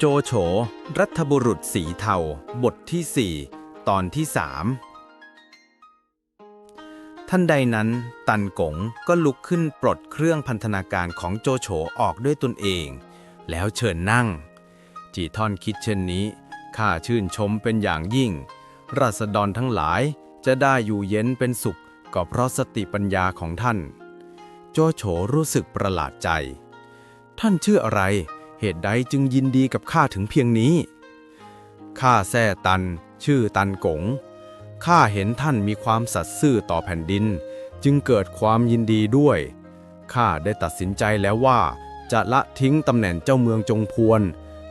โจโฉ รัฐบุรุษสีเทา บทที่ 4 ตอนที่3ท่านใดนั้น ตันกงก็ลุกขึ้นปลดเครื่องพันธนาการของโจโฉออกด้วยตนเอง แล้วเชิญนั่ง จีท่อนคิดเช่นนี้ ข้าชื่นชมเป็นอย่างยิ่ง ราษฎรทั้งหลายจะได้อยู่เย็นเป็นสุข ก็เพราะสติปัญญาของท่าน โจโฉรู้สึกประหลาดใจ ท่านชื่ออะไร เหตุใดจึงยินดีกับข้าถึงเพียงนี้ ข้าแซ่ตัน ชื่อตันกง ข้าเห็นท่านมีความสัตย์ซื่อต่อแผ่นดิน จึงเกิดความยินดีด้วย ข้าได้ตัดสินใจแล้วว่า จะละทิ้งตำแหน่งเจ้าเมืองจงพวน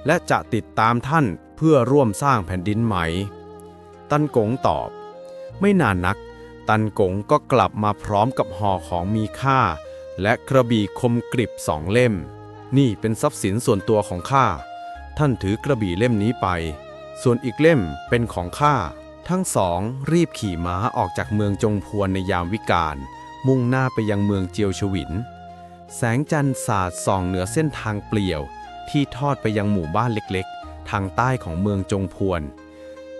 และจะติดตามท่านเพื่อร่วมสร้างแผ่นดินใหม่ ตันกงตอบ ไม่นานนัก ตันกงก็กลับมาพร้อมกับห่อของมีค่า และกระบี่คมกริบสองเล่ม นี่เป็นทรัพย์สินส่วนตัวของข้า ท่านถือกระบี่เล่มนี้ไป ส่วนอีกเล่มเป็นของข้า ทั้งสองรีบขี่ม้าออกจากเมืองจงพวนในยามวิกาล มุ่งหน้าไปยังเมืองเจียวชวิน แสงจันทร์สาดส่องเหนือเส้นทางเปลี่ยว ที่ทอดไปยังหมู่บ้านเล็กๆ ทางใต้ของเมืองจงพวน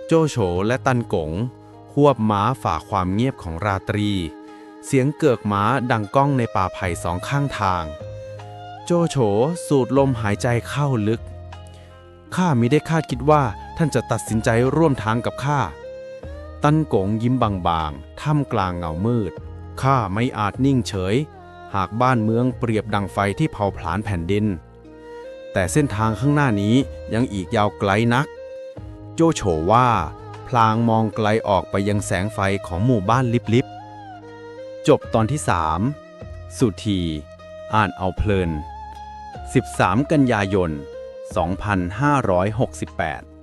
โจโฉและตันกงควบม้าฝ่าความเงียบของราตรี เสียงเกือกม้าดังก้องในป่าไผ่สองข้างทาง โจโฉสูดลมหายใจเข้าลึก ข้ามิได้คาดคิดว่าท่านจะตัดสินใจร่วมทางกับข้า ตันกงยิ้มบางๆ ท่ามกลางเงามืด ข้าไม่อาจนิ่งเฉย หากบ้านเมืองเปรียบดังไฟที่เผาผลาญแผ่นดิน แต่เส้นทางข้างหน้านี้ยังอีกยาวไกลนัก โจโฉว่า พลางมองไกลออกไปยังแสงไฟของหมู่บ้านลิบๆ จบตอนที่3สุธีอ่านเอาเพลิน 13 กันยายน 2568